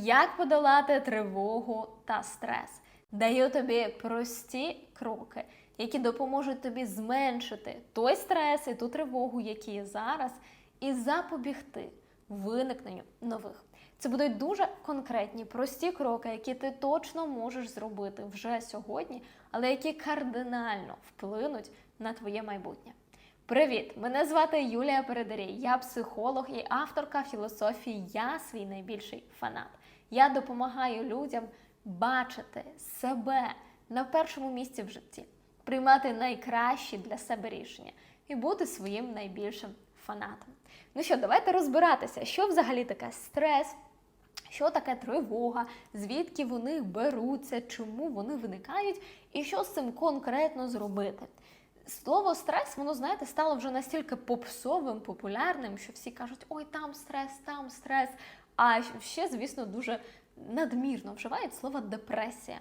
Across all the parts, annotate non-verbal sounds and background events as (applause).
Як подолати тривогу та стрес? Даю тобі прості кроки, які допоможуть тобі зменшити той стрес і ту тривогу, які є зараз, і запобігти виникненню нових. Це будуть дуже конкретні, прості кроки, які ти точно можеш зробити вже сьогодні, але які кардинально вплинуть на твоє майбутнє. Привіт! Мене звати Юлія Передарій. Я психолог і авторка філософії Я свій найбільший фанат. Я допомагаю людям бачити себе на першому місці в житті, приймати найкращі для себе рішення і бути своїм найбільшим фанатом. Ну що, давайте розбиратися, що взагалі таке стрес, що таке тривога, звідки вони беруться, чому вони виникають, і що з цим конкретно зробити. Слово стрес, воно, знаєте, стало вже настільки попсовим, популярним, що всі кажуть, ой, там стрес, там стрес. А ще, звісно, дуже надмірно вживають слово депресія.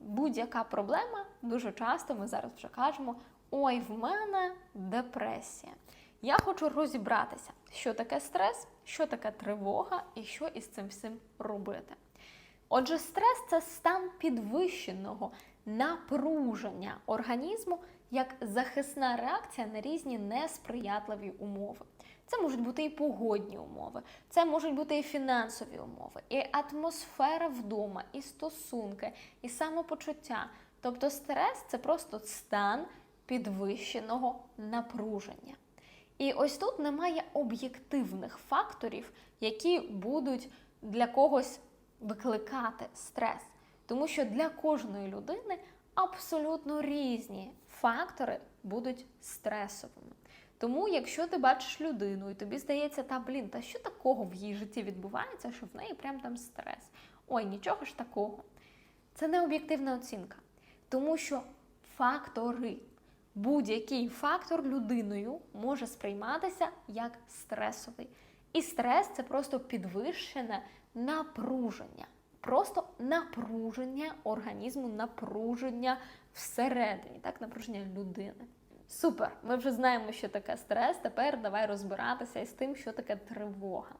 Будь-яка проблема, дуже часто ми зараз вже кажемо: ой, в мене депресія. Я хочу розібратися, що таке стрес, що таке тривога і що із цим всім робити. Отже, стрес це стан підвищеного напруження організму як захисна реакція на різні несприятливі умови. Це можуть бути і погодні умови, це можуть бути і фінансові умови, і атмосфера вдома, і стосунки, і самопочуття. Тобто стрес це просто стан підвищеного напруження. І ось тут немає об'єктивних факторів, які будуть для когось викликати стрес. Тому що для кожної людини абсолютно різні фактори будуть стресовими. Тому, якщо ти бачиш людину і тобі здається, та блін, та що такого в її житті відбувається, що в неї прям там стрес. Ой, нічого ж такого. Це не об'єктивна оцінка. Тому що фактори, будь-який фактор людиною може сприйматися як стресовий. І стрес це просто підвищене напруження. Просто напруження організму, напруження всередині, так, напруження людини. Супер! Ми вже знаємо, що таке стрес. Тепер давай розбиратися із тим, що таке тривога.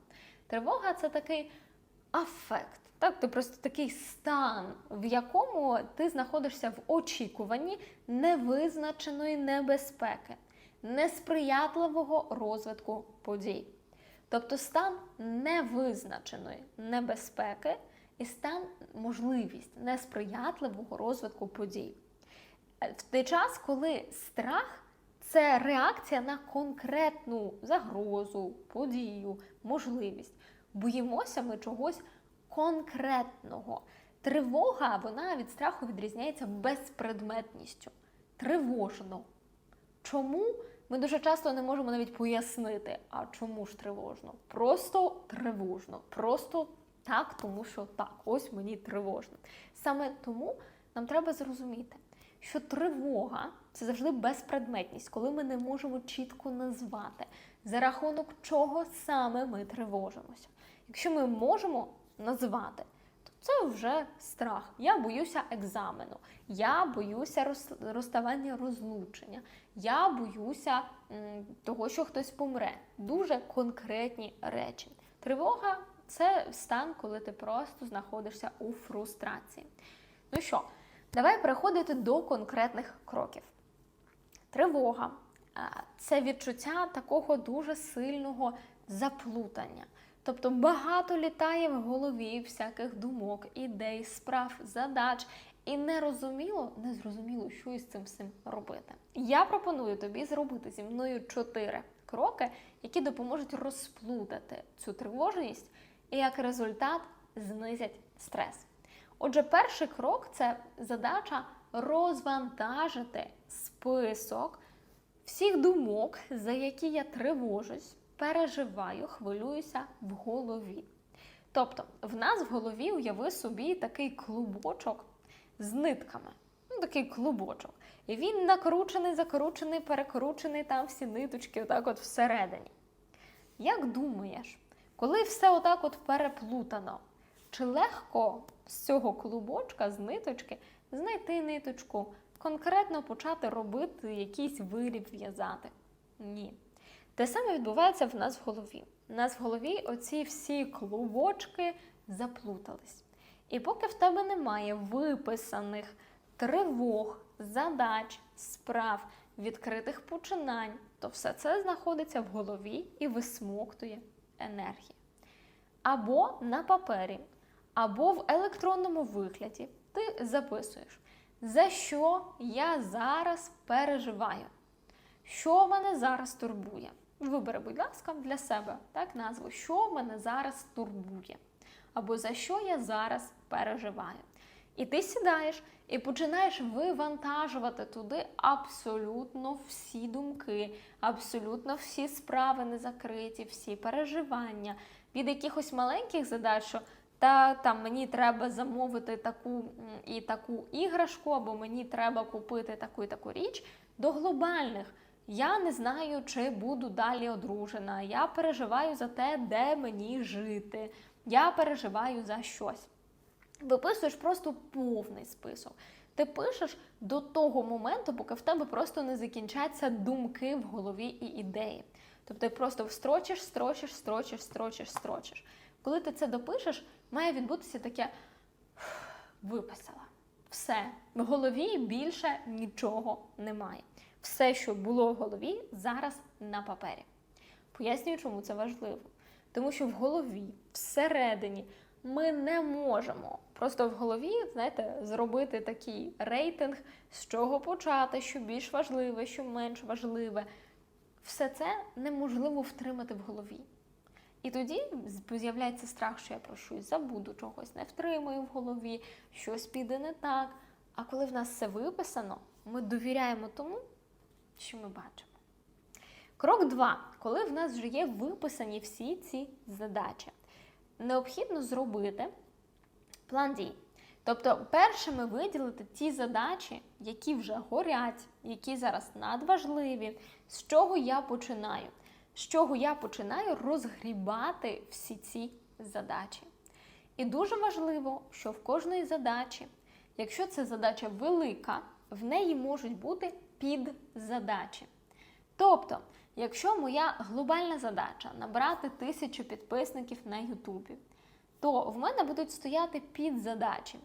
Тривога це такий афект. Так, ти просто такий стан, в якому ти знаходишся в очікуванні невизначеної небезпеки, несприятливого розвитку подій. Тобто стан невизначеної небезпеки і стан можливість несприятливого розвитку подій. В той час, коли страх це реакція на конкретну загрозу, подію, можливість. Боїмося ми чогось конкретного. Тривога, вона від страху відрізняється безпредметністю. Тривожно. Чому? Ми дуже часто не можемо навіть пояснити, а чому ж тривожно? Просто тривожно. Просто так, тому що так, ось мені тривожно. Саме тому нам треба зрозуміти, що тривога це завжди безпредметність, коли ми не можемо чітко назвати, за рахунок чого саме ми тривожимося. Якщо ми можемо назвати, то це вже страх. Я боюся екзамену, я боюся розставання розлучення, я боюся того, що хтось помре. Дуже конкретні речі. Тривога це стан, коли ти просто знаходишся у фрустрації. Ну що, давай переходити до конкретних кроків. Тривога це відчуття такого дуже сильного заплутання. Тобто багато літає в голові всяких думок, ідей, справ, задач, і нерозуміло, незрозуміло, що із цим всім робити. Я пропоную тобі зробити зі мною чотири кроки, які допоможуть розплутати цю тривожність і як результат знизять стрес. Отже, перший крок це задача розвантажити список всіх думок, за які я тривожусь, переживаю, хвилююся в голові. Тобто, в нас в голові уяви собі такий клубочок з нитками. Ну, такий клубочок. І він накручений, закручений, перекручений, там всі ниточки, отак от всередині. Як думаєш, коли все отак от переплутано, чи легко з цього клубочка, з ниточки, знайти ниточку, конкретно почати робити якийсь виріб в'язати? Ні. Те саме відбувається в нас в голові. У нас в голові оці всі клубочки заплутались. І поки в тебе немає виписаних тривог, задач, справ, відкритих починань, то все це знаходиться в голові і висмоктує енергію. Або на папері, або в електронному вигляді ти записуєш, за що я зараз переживаю, що мене зараз турбує. Вибери, будь ласка, для себе так назву, що мене зараз турбує, або за що я зараз переживаю. І ти сідаєш і починаєш вивантажувати туди абсолютно всі думки, абсолютно всі справи не закриті, всі переживання від якихось маленьких задач, що та там мені треба замовити таку і таку іграшку, або мені треба купити таку і таку річ, до глобальних. Я не знаю, чи буду далі одружена. Я переживаю за те, де мені жити. Я переживаю за щось. Виписуєш просто повний список. Ти пишеш до того моменту, поки в тебе просто не закінчаться думки в голові і ідеї. Тобто ти просто строчиш, строчиш, строчиш, строчиш, строчиш. Коли ти це допишеш, має відбутися таке виписала. Все, в голові більше нічого немає. Все, що було в голові, зараз на папері. Пояснюю, чому це важливо. Тому що в голові, всередині, ми не можемо просто в голові, знаєте, зробити такий рейтинг, з чого почати, що більш важливе, що менш важливе. Все це неможливо втримати в голові. І тоді з'являється страх, що я про щось забуду, чогось не втримую в голові, щось піде не так. А коли в нас все виписано, ми довіряємо тому, що ми бачимо. Крок 2. Коли в нас вже є виписані всі ці задачі, необхідно зробити план дій. Тобто, першими виділити ті задачі, які вже горять, які зараз надважливі, з чого я починаю. З чого я починаю розгрібати всі ці задачі. І дуже важливо, що в кожної задачі, якщо це задача велика, в неї можуть бути підзадачі. Тобто, якщо моя глобальна задача набрати тисячу підписників на Ютубі, то в мене будуть стояти підзадачі.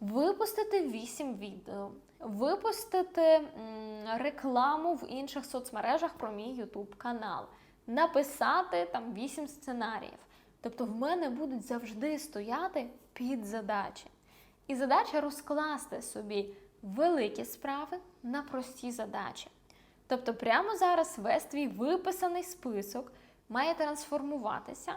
Випустити 8 відео, випустити рекламу в інших соцмережах про мій YouTube канал, написати там 8 сценаріїв. Тобто в мене будуть завжди стояти підзадачі. І задача розкласти собі великі справи на прості задачі. Тобто, прямо зараз весь твій виписаний список має трансформуватися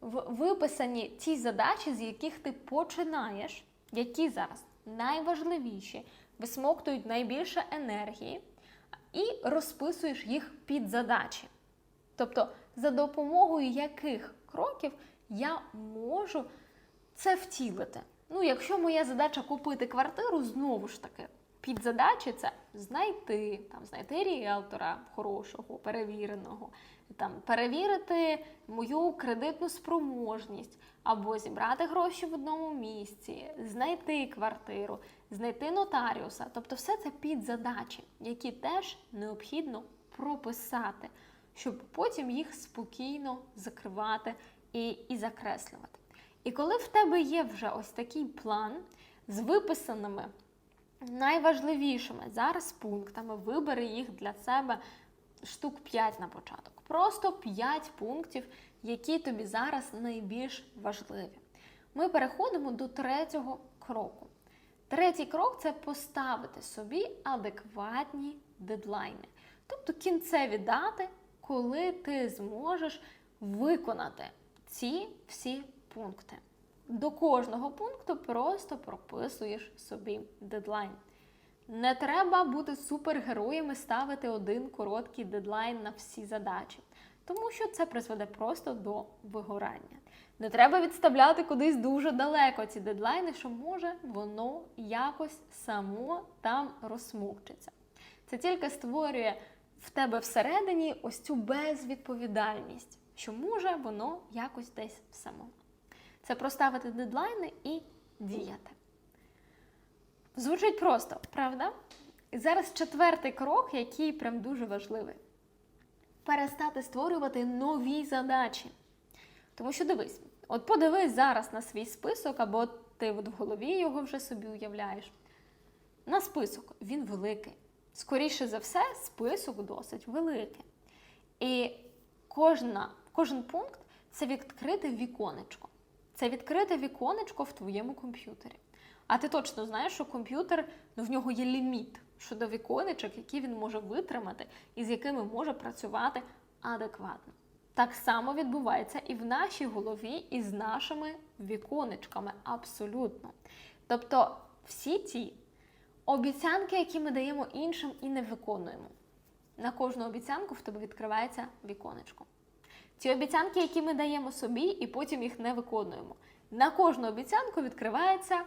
в виписані ті задачі, з яких ти починаєш, які зараз найважливіші, висмоктують найбільше енергії, і розписуєш їх під задачі. Тобто, за допомогою яких кроків я можу це втілити. Ну, якщо моя задача купити квартиру, знову ж таки, під задачі це знайти, там, знайти ріелтора хорошого, перевіреного, там, перевірити мою кредитну спроможність, або зібрати гроші в одному місці, знайти квартиру, знайти нотаріуса. Тобто, все це під задачі, які теж необхідно прописати, щоб потім їх спокійно закривати і, і закреслювати. І коли в тебе є вже ось такий план з виписаними найважливішими зараз пунктами, вибери їх для себе штук 5 на початок. Просто 5 пунктів, які тобі зараз найбільш важливі. Ми переходимо до третього кроку. Третій крок це поставити собі адекватні дедлайни, тобто кінцеві дати, коли ти зможеш виконати ці всі пункти. До кожного пункту просто прописуєш собі дедлайн. Не треба бути супергероєм і ставити один короткий дедлайн на всі задачі, тому що це призведе просто до вигорання. Не треба відставляти кудись дуже далеко ці дедлайни, що може воно якось само там розсмокчиться. Це тільки створює в тебе всередині ось цю безвідповідальність, що може воно якось десь само. Це проставити дедлайни і діяти. Звучить просто, правда? І зараз четвертий крок, який прям дуже важливий. Перестати створювати нові задачі. Тому що дивись, От подивись зараз на свій список, або ти от в голові його вже собі уявляєш. На список він великий. Скоріше за все, список досить великий. І кожна, кожен пункт це відкрите віконечко. Це відкрите віконечко в твоєму комп'ютері. А ти точно знаєш, що комп'ютер ну, в нього є ліміт щодо віконечок, які він може витримати і з якими може працювати адекватно. Так само відбувається і в нашій голові, і з нашими віконечками. Абсолютно. Тобто, всі ті обіцянки, які ми даємо іншим і не виконуємо. На кожну обіцянку в тебе відкривається віконечко. Ті обіцянки, які ми даємо собі, і потім їх не виконуємо. На кожну обіцянку відкривається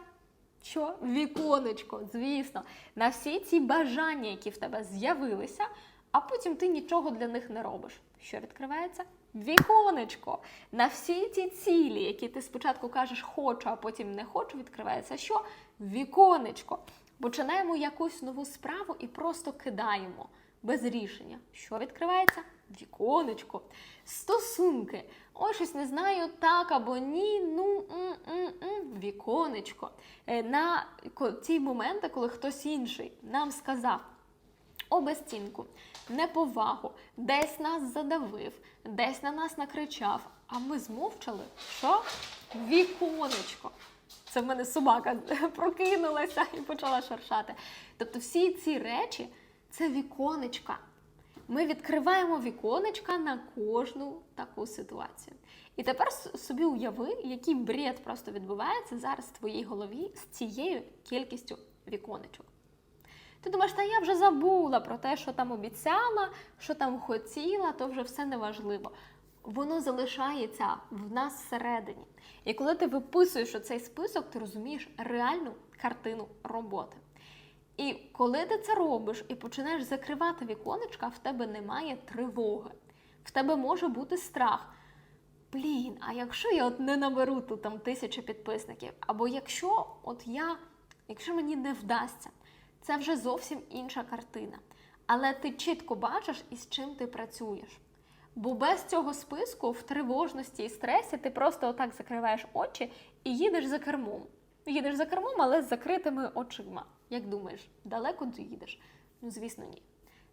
що? Віконечко, звісно, на всі ці бажання, які в тебе з'явилися, а потім ти нічого для них не робиш. Що відкривається? Віконечко. На всі ці цілі, які ти спочатку кажеш хочу, а потім не хочу, відкривається що? Віконечко. Починаємо якусь нову справу і просто кидаємо без рішення. Що відкривається? Віконечко. Стосунки. Ой, щось не знаю, так або ні. Ну м-м-м, віконечко. Е, На ті моменти, коли хтось інший нам сказав обезцінку, неповагу, десь нас задавив, десь на нас накричав, а ми змовчали, що віконечко. Це в мене собака (laughs) прокинулася і почала шаршати. Тобто всі ці речі це віконечка. Ми відкриваємо віконечка на кожну таку ситуацію. І тепер собі уяви, який бред просто відбувається зараз в твоїй голові з цією кількістю віконечок. Ти думаєш, та я вже забула про те, що там обіцяла, що там хотіла, то вже все неважливо. Воно залишається в нас всередині. І коли ти виписуєш оцей список, ти розумієш реальну картину роботи. І коли ти це робиш і починаєш закривати віконечка, в тебе немає тривоги. В тебе може бути страх. Блін, а якщо я от не наберу тут там тисячу підписників, або якщо от я, якщо мені не вдасться, це вже зовсім інша картина. Але ти чітко бачиш, із чим ти працюєш. Бо без цього списку в тривожності і стресі ти просто отак закриваєш очі і їдеш за кермом. Їдеш за кермом, але з закритими очима. Як думаєш, далеко доїдеш? Ну, звісно, ні.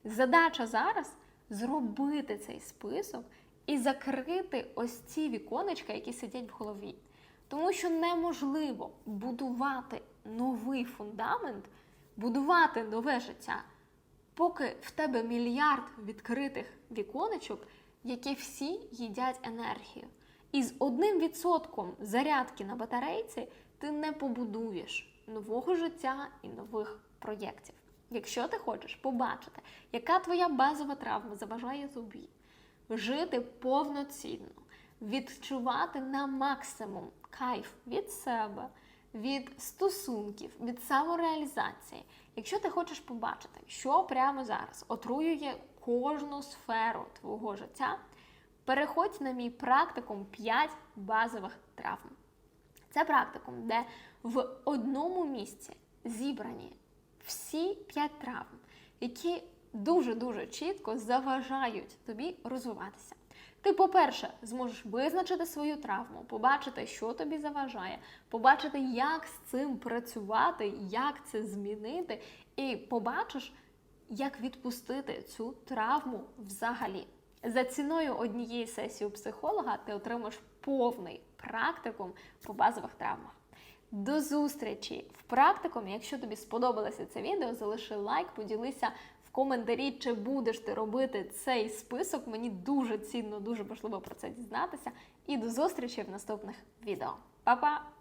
Задача зараз зробити цей список і закрити ось ці віконечка, які сидять в голові. Тому що неможливо будувати новий фундамент, будувати нове життя, поки в тебе мільярд відкритих віконечок, які всі їдять енергію. І з одним відсотком зарядки на батарейці ти не побудуєш нового життя і нових проєктів. Якщо ти хочеш побачити, яка твоя базова травма заважає тобі жити повноцінно, відчувати на максимум кайф від себе, від стосунків, від самореалізації. Якщо ти хочеш побачити, що прямо зараз отруює кожну сферу твого життя, переходь на мій практикум 5 базових травм. Це практикум, де в одному місці зібрані всі 5 травм, які дуже-дуже чітко заважають тобі розвиватися. Ти, по-перше, зможеш визначити свою травму, побачити, що тобі заважає, побачити, як з цим працювати, як це змінити, і побачиш, як відпустити цю травму взагалі. За ціною однієї сесії у психолога ти отримаєш повний практикум по базових травмах. До зустрічі в практикумі. Якщо тобі сподобалося це відео, залиши лайк, поділися в коментарі, чи будеш ти робити цей список. Мені дуже цінно, дуже важливо про це дізнатися. І до зустрічі в наступних відео. Па-па!